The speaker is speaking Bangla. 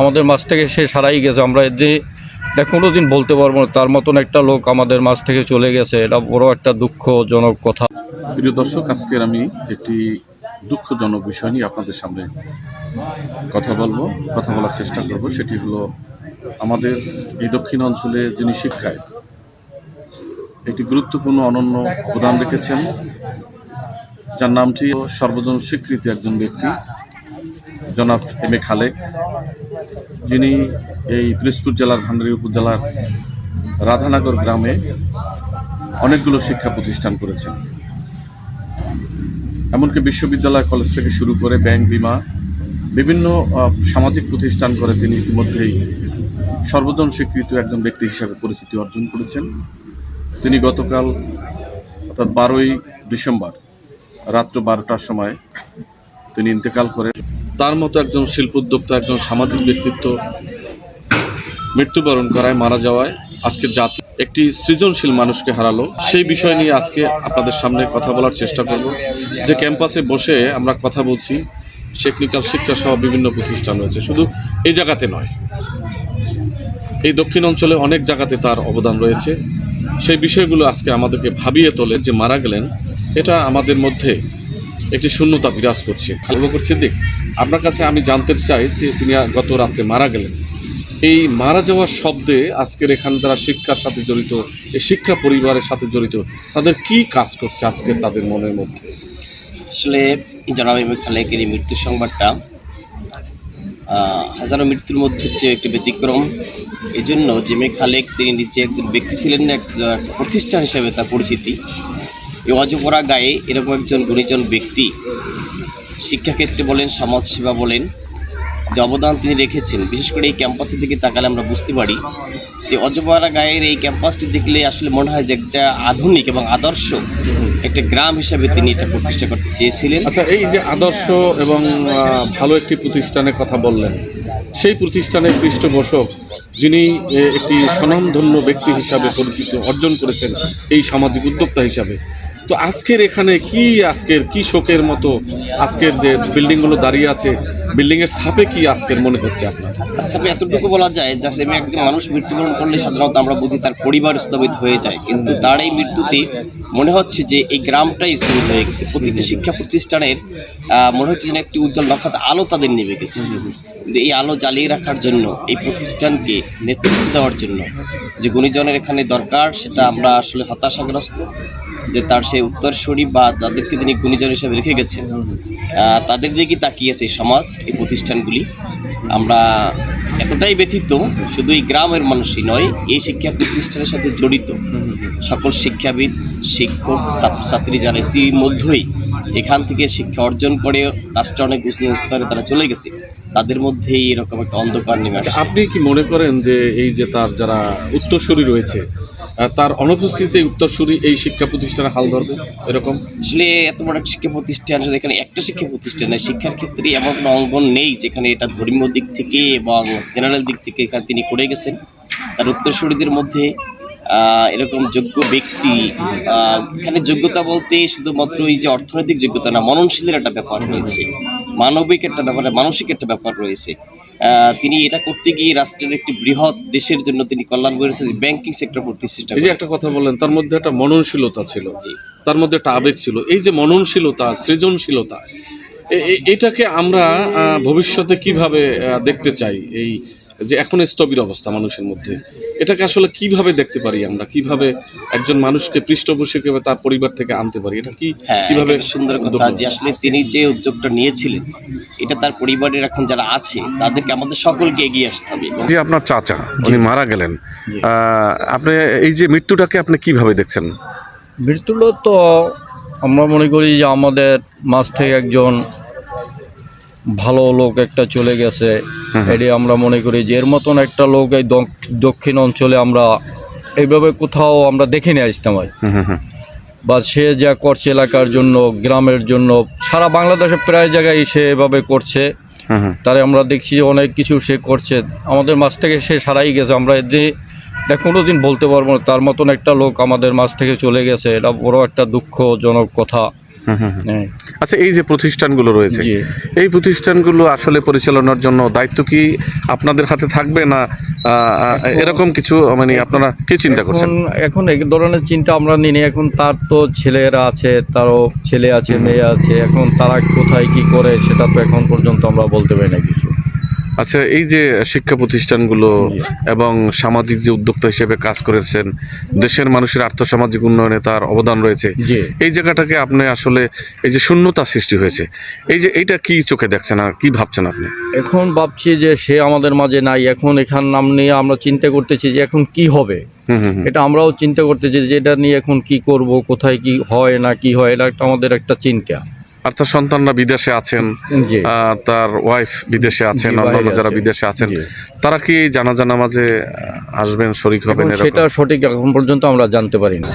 আমাদের মাছ থেকে সে সারাই গেছে। আমরা এদিন এটা কোনো দিন বলতে পারব না। তার মতন একটা লোক আমাদের মাছ থেকে চলে গেছে। এটা বড় একটা দুঃখজনক কথা। প্রিয় দর্শক, আজকের আমি একটি দুঃখজনক বিষয় নিয়ে আপনাদের সামনে কথা বলব, কথা বলার চেষ্টা করব। সেটি হলো আমাদের এই দক্ষিণ অঞ্চলে যিনি শিক্ষায় একটি গুরুত্বপূর্ণ, অনন্য অবদান রেখেছেন, যার নামটি সর্বজন স্বীকৃত একজন ব্যক্তি, জনাব এম এ খালেক। যিনি এই পিরোজপুর জেলার ভান্ডারী উপজেলার রাধানগর গ্রামে অনেকগুলো শিক্ষা প্রতিষ্ঠান করেছেন। এমনকি বিশ্ববিদ্যালয় কলেজ থেকে শুরু করে ব্যাংক, বিমা, বিভিন্ন সামাজিক প্রতিষ্ঠান করে তিনি ইতিমধ্যেই সর্বজন স্বীকৃত একজন ব্যক্তি হিসাবে পরিচিতি অর্জন করেছেন। তিনি গতকাল, অর্থাৎ বারোই ডিসেম্বর, রাত্র বারোটার সময় তিনি ইন্তেকাল করেন। তার মতো একজন শিল্প উদ্যোক্তা, একজন সামাজিক ব্যক্তিত্ব মৃত্যুবরণ করায়, মারা যাওয়ায় আজকে জাতি একটি সৃজনশীল মানুষকে হারালো। সেই বিষয় নিয়ে আজকে আপনাদের সামনে কথা বলার চেষ্টা করব। যে ক্যাম্পাসে বসে আমরা কথা বলছি টেকনিক্যাল শিক্ষা সহ বিভিন্ন প্রতিষ্ঠান রয়েছে। শুধু এই জায়গাতে নয়, এই দক্ষিণ অঞ্চলে অনেক জায়গাতে তার অবদান রয়েছে। সেই বিষয়গুলো আজকে আমাদেরকে ভাবিয়ে তোলে যে মারা গেলেন, এটা আমাদের মধ্যে একটি শূন্যতা বিরাজ করছে। আবুবকর সিদ্দিক আপনার কাছে আমি জানতে চাই যে তিনি গত রাত্রে মারা গেলেন। এই মারা যাওয়ার শব্দে আজকের এখানে যারা শিক্ষার সাথে জড়িত, এই শিক্ষা পরিবারের সাথে জড়িত, তাদের কি কাজ করছে আজকে তাদের মনের মধ্যে? আসলে জনাব এ খালেকের এই মৃত্যুর সংবাদটা হাজারো মৃত্যুর মধ্যে হচ্ছে একটি ব্যতিক্রম এই জন্য যে খালেক তিনি নিজে একজন ব্যক্তি ছিলেন না প্রতিষ্ঠান হিসেবে তার পরিচিতি। এই অজপরা গায়ে এরকম একজন গুণীজন ব্যক্তি শিক্ষাক্ষেত্রে বলেন, সমাজসেবা বলেন, যে অবদান তিনি রেখেছেন। বিশেষ করে এই ক্যাম্পাসের দিকে তাকালে আমরা বুঝতে পারি যে অজপাড়া গায়ের এই ক্যাম্পাসটি দেখলে আসলে মনে হয় যে একটা আধুনিক এবং আদর্শ একটা গ্রাম হিসাবে তিনি এটা প্রতিষ্ঠা করতে চেয়েছিলেন। আচ্ছা এই যে আদর্শ এবং ভালো একটি প্রতিষ্ঠানের কথা বললেন, সেই প্রতিষ্ঠানের পৃষ্ঠপোষক যিনি একটি স্বনামধন্য ব্যক্তি হিসাবে পরিচিত, অর্জন করেছেন এই সামাজিক উদ্যোক্তা হিসাবে তো আজকের এখানে কি আজকের কি শোকের মতো আজকের যে বিল্ডিংগুলো দাঁড়িয়ে আছে বিল্ডিংয়ের ছাপে কি আজকের মনে হচ্ছে আপনার? সাপে এতটুকু বলা যায় যে আসলে একজন মানুষ মৃত্যুবরণ করলে সাধারণত আমরা বুঝি তার পরিবার স্থগিত হয়ে যায়। কিন্তু তার এই মৃত্যুতে মনে হচ্ছে যে এই গ্রামটাই স্থগিত হয়ে গেছে। প্রতিটি শিক্ষা প্রতিষ্ঠানের মনে হচ্ছে যেন একটি উজ্জ্বল নক্ষত্র আলো তাদের নেমে গেছে। এই আলো জ্বালিয়ে রাখার জন্য এই প্রতিষ্ঠানকে নেতৃত্ব দেওয়ার জন্য যে গুণীজনের এখানে দরকার সেটা আমরা আসলে হতাশাগ্রস্ত যে তার সেই উত্তরসূরি বা যাদেরকে তিনি গুণীজন হিসেবে রেখে গেছেন। তাদের দিকে তাকিয়েছে সমাজ এই প্রতিষ্ঠানগুলি? আমরা এতটাই ব্যথিত শুধু এই গ্রামের মানুষই নয় এই শিক্ষা প্রতিষ্ঠানের সাথে জড়িত। সকল শিক্ষাবিদ শিক্ষক ছাত্রছাত্রী যারা ইতিমধ্যেই এখান থেকে শিক্ষা অর্জন করে রাষ্ট্রে অনেক উচ্চ স্তরে তারা চলে গেছে তাদের মধ্যেই এরকম একটা অন্ধকার নেমে আসছে। আপনি কি মনে করেন যে এই যে তার যারা উত্তরসূরি রয়েছে তার অনুপস্থিতিতে উত্তরসূরি এই শিক্ষা প্রতিষ্ঠানে হাল ধরবে? এরকম? আসলে এত বড় শিক্ষা প্রতিষ্ঠান এখানে একটা শিক্ষা প্রতিষ্ঠান শিক্ষার ক্ষেত্রে এমন কোনো অঙ্গন নেই যেখানে এটা ধর্মীয় দিক থেকে এবং জেনারেল দিক থেকে এখানে তিনি করে গেছেন। তার উত্তরসূরিদের মধ্যে এরকম যোগ্য ব্যক্তি এখানে যোগ্যতা বলতে শুধুমাত্র এই যে অর্থনৈতিক যোগ্যতা না, মননশীলের একটা ব্যাপার রয়েছে। মানবিক একটা ব্যাপার, মানসিক একটা ব্যাপার রয়েছে। তিনি এটা করতে গিয়ে রাষ্ট্রের একটি বৃহৎ দেশের জন্য তিনি কল্যাণ করেছেন ব্যাংকিং সেক্টর প্রতিষ্ঠা এই যে একটা কথা বললেন তার মধ্যে একটা মননশীলতা ছিল জি। তার মধ্যে একটা আবেগ ছিল। এই যে মননশীলতা সৃজনশীলতা এটাকে আমরা ভবিষ্যতে কীভাবে দেখতে চাই? এই যে এখন স্থবির অবস্থা মানুষের মধ্যে। এটাকে আসলে কীভাবে দেখতে পারি আমরা? কীভাবে একজন মানুষকে পৃষ্ঠপোষক হিসেবে তার পরিবার থেকে আনতে পারি? এটা কি হ্যাঁ কীভাবে সুন্দর কথা যে আসলে তিনি যে উদ্যোগটা নিয়েছিলেন এটা তার পরিবারের এখন যারা আছে তাদেরকে আমাদের সকলকে এগিয়ে আসতে হবে। যে আপনার চাচা উনি মারা গেলেন। আপনি এই যে মৃত্যুটাকে আপনি কীভাবে দেখছেন? মৃত্যুটা তো আমরা মনে করি যে আমাদের মাছ থেকে একজন ভালো লোক একটা চলে গেছে। এটি আমরা মনে করি যে এর মতন একটা লোক এই দক্ষিণ অঞ্চলে আমরা এইভাবে কোথাও আমরা দেখিনি আসতাম হয় হুম হুম হুম। বা সে যা করছে এলাকার জন্য গ্রামের জন্য সারা বাংলাদেশে প্রায় জায়গায় সে এভাবে করছে। তারে আমরা দেখছি যে অনেক কিছু সে করছে। আমাদের মাছ থেকে সে সারাই গেছে। আমরা এদিন এটা কোনো দিন বলতে পারব না। তার মতন একটা লোক আমাদের মাছ থেকে চলে গেছে। এটা বড় একটা দুঃখজনক কথা। হ্যাঁ আচ্ছা এই যে প্রতিষ্ঠানগুলো রয়েছে এই প্রতিষ্ঠানগুলো আসলে পরিচালনার জন্য দায়িত্ব কি আপনাদের হাতে থাকবে না এরকম কিছু মানে আপনারা কি চিন্তা করছেন? এখন এক ধরনের চিন্তা আমরা নিই নি। এখন তার তো ছেলেরা আছে তারও ছেলে আছে মেয়ে আছে। এখন তারা কোথায় কি করে সেটা তো এখন পর্যন্ত আমরা বলতে পারি না কিছু। আচ্ছা এই যে শিক্ষা প্রতিষ্ঠানগুলো এবং সামাজিক যে উদ্যোক্তা হিসেবে কাজ করেছেন দেশের মানুষের আর্থসামাজিক উন্নয়নে তার অবদান রয়েছে। এই জায়গাটাকে আপনি আসলে এই যে শূন্যতা সৃষ্টি হয়েছে এই যে এইটা কি চোখে দেখছেন আর কি ভাবছেন আপনি এখন ভাবছি যে সে আমাদের মাঝে নাই এখন এখান নাম নিয়ে আমরা চিন্তা করতেছি যে এখন কি হবে। এটা আমরাও চিন্তা করতেছি যে এটা নিয়ে এখন কি করব কোথায় কি হয় না কি হয় এটা একটা আমাদের একটা চিন্তা আর তার সন্তানরা বিদেশে আছেন তার ওয়াইফ বিদেশে আছেন অন্যান্য যারা বিদেশে আছেন তারা কি জানা জানা মাঝে আসবেন শরিক হবেন সেটা সঠিক এখন পর্যন্ত আমরা জানতে পারি না।